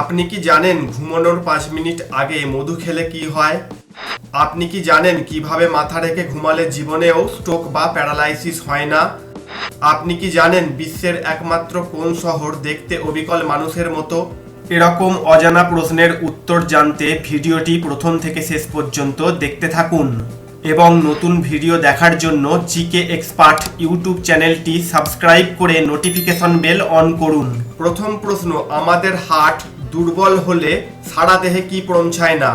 আপনি কি জানেন ঘুমানোর পাঁচ মিনিট আগে মধু খেলে কি হয়? আপনি কি জানেন কীভাবে মাথা রেখে ঘুমালে জীবনেও স্ট্রোক বা প্যারালাইসিস হয় না? আপনি কি জানেন বিশ্বের একমাত্র কোন শহর দেখতে অবিকল মানুষের মতো? এরকম অজানা প্রশ্নের উত্তর জানতে ভিডিওটি প্রথম থেকে শেষ পর্যন্ত দেখতে থাকুন। এবং নতুন ভিডিও দেখার জন্য জিকে এক্সপার্ট ইউটিউব চ্যানেলটি সাবস্ক্রাইব করে নোটিফিকেশন বেল অন করুন। প্রথম প্রশ্ন, আমাদের হার্ট দুর্বল হলে সারা দেহে কি পৌঁছায় না?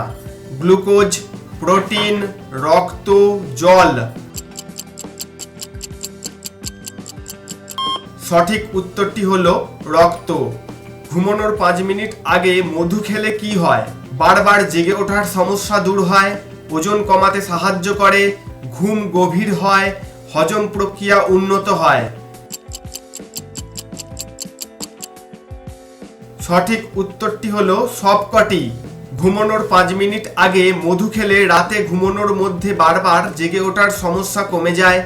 গ্লুকোজ, প্রোটিন, রক্ত, জল। সঠিক উত্তরটি হলো রক্ত। ঘুমানোর পাঁচ মিনিট আগে মধু খেলে কি হয়? বারবার জেগে ওঠার সমস্যা দূর হয়, ওজন কমাতে সাহায্য করে, ঘুম গভীর হয়, হজম প্রক্রিয়া উন্নত হয়। সঠিক উত্তরটি হলো সবকটি। ঘুমানোর পাঁচ মিনিট আগে মধু খেলে রাতে ঘুমানোর মধ্যে বারবার জেগে ওঠার সমস্যা কমে যায়,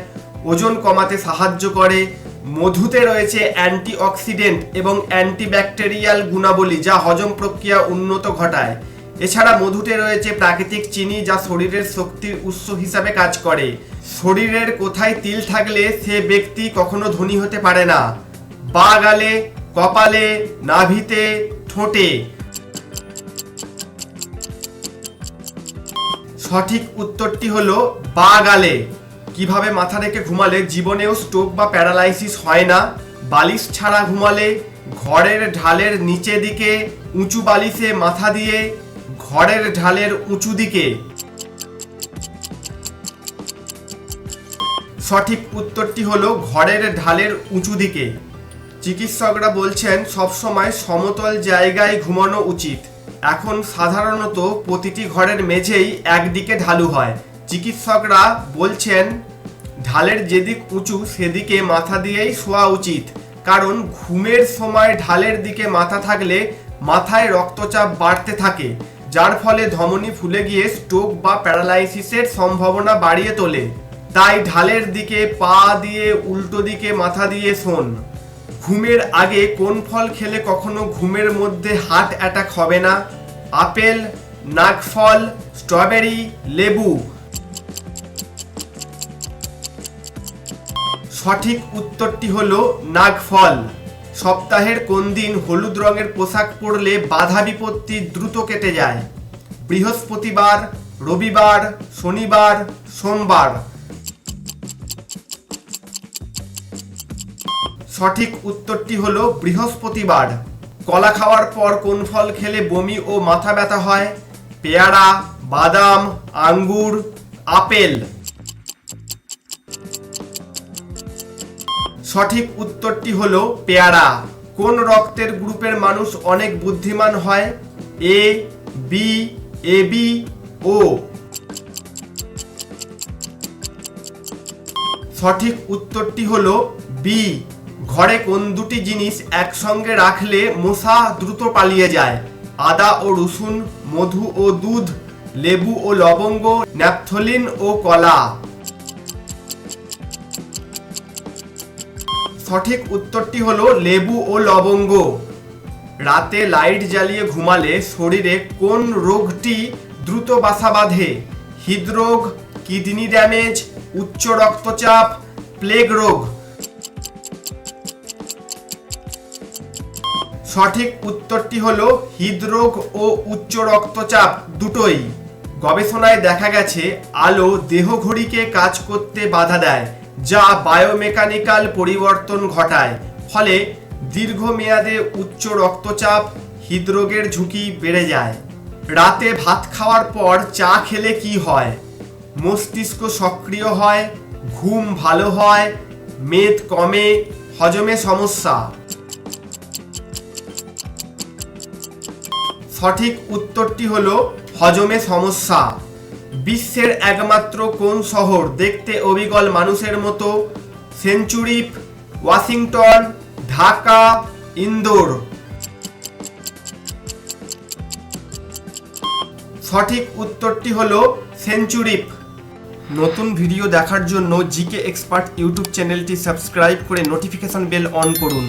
ওজন কমাতে সাহায্য করে, মধুতে রয়েছে অ্যান্টিঅক্সিডেন্ট এবং অ্যান্টিব্যাকটেরিয়াল গুণাবলী যা হজম প্রক্রিয়া উন্নত ঘটায়। এছাড়া মধুতে রয়েছে প্রাকৃতিক চিনি যা শরীরের শক্তির উৎস হিসাবে কাজ করে। শরীরের কোথায় তিল থাকলে সে ব্যক্তি কখনো ধনী হতে পারে না। বা গালে কপালে, নাভিতে, ঠোঁটে। সঠিক উত্তরটি হলো বা গালে। কীভাবে মাথা রেখে ঘুমালে জীবনেও স্ট্রোক বা প্যারালাইসিস হয় না? বালিশ ছাড়া ঘুমালে ঘরের ঢালের নিচে দিকে, উঁচু বালিশে মাথা দিয়ে, ঘরের ঢালের উঁচু দিকে। সঠিক উত্তরটি হলো ঘরের ঢালের উঁচু দিকে। চিকিৎসকরা বলছেন, সবসময় সমতল জায়গায় ঘুমানো উচিত। এখন সাধারণত প্রতিটি ঘরের মেঝেই একদিকে ঢালু হয়। চিকিৎসকরা বলছেন, ঢালের যেদিক উঁচু, সেদিকে মাথা দিয়েই শোয়া উচিত। কারণ ঘুমের সময় ঢালের দিকে মাথা থাকলে মাথায় রক্তচাপ বাড়তে থাকে, যার ফলে ধমনী ফুলে গিয়ে স্ট্রোক বা প্যারালাইসিসের সম্ভাবনা বাড়িয়ে তোলে। তাই ঢালের দিকে পা দিয়ে উল্টো দিকে মাথা দিয়ে শোন। ঘুমের আগে কোন ফল খেলে কখনো ঘুমের মধ্যে হার্ট অ্যাটাক হবে না? আপেল, নাগফল, স্ট্রবেরি, লেবু। সঠিক উত্তরটি হলো নাগফল। সপ্তাহের কোন দিন হলুদ রঙের পোশাক পরলে বাধা বিপত্তি দ্রুত কেটে যায়? বৃহস্পতিবার, রবিবার, শনিবার, সোমবার। সঠিক উত্তরটি হলো বৃহস্পতিবার। কলা খাওয়ার পর কোন ফল খেলে বমি ও মাথা ব্যথা হয়? পেয়ারা, বাদাম, আঙ্গুর, আপেল। সঠিক উত্তরটি হলো পেয়ারা। কোন রক্তের গ্রুপের মানুষ অনেক বুদ্ধিমান হয়? A, B A, B, O. সঠিক উত্তরটি হলো বি। ঘরে কোন দুটি জিনিস একসঙ্গে রাখলে মশা দ্রুত পালিয়ে যায়? আদা ও রসুন, মধু ও দুধ, লেবু ও লবঙ্গ, ন্যাপথলিন ও কলা। সঠিক উত্তরটি হলো লেবু ও লবঙ্গ। রাতে লাইট জ্বালিয়ে ঘুমালে শরীরে কোন রোগটি দ্রুত বাসা বাঁধে? হৃদরোগ, কিডনি ড্যামেজ, উচ্চ রক্তচাপ, প্লেগ রোগ। সঠিক উত্তরটি হলো হৃদরোগ ও উচ্চ রক্তচাপ দুটোই। গবেষণায় দেখা গেছে, আলো দেহঘড়িকে কাজ করতে বাধা দেয়, যা বায়োমেকানিক্যাল পরিবর্তন ঘটায়। ফলে দীর্ঘমেয়াদে উচ্চ রক্তচাপ, হৃদরোগের ঝুঁকি বেড়ে যায়। রাতে ভাত খাওয়ার পর চা খেলে কি হয়? মস্তিষ্ক সক্রিয় হয়, ঘুম ভালো হয়, মেদ কমে, হজমে সমস্যা। সঠিক উত্তরটি হল হজমে সমস্যা। বিশ্বের একমাত্র কোন শহর দেখতে অবিকল মানুষের মতো? সেঞ্চুরিপ ওয়াশিংটন, ঢাকা, ইন্দোর। সঠিক উত্তরটি হলো সেঞ্চুরিপ নতুন ভিডিও দেখার জন্য জিকে এক্সপার্ট ইউটিউব চ্যানেলটি সাবস্ক্রাইব করে নোটিফিকেশন বেল অন করুন।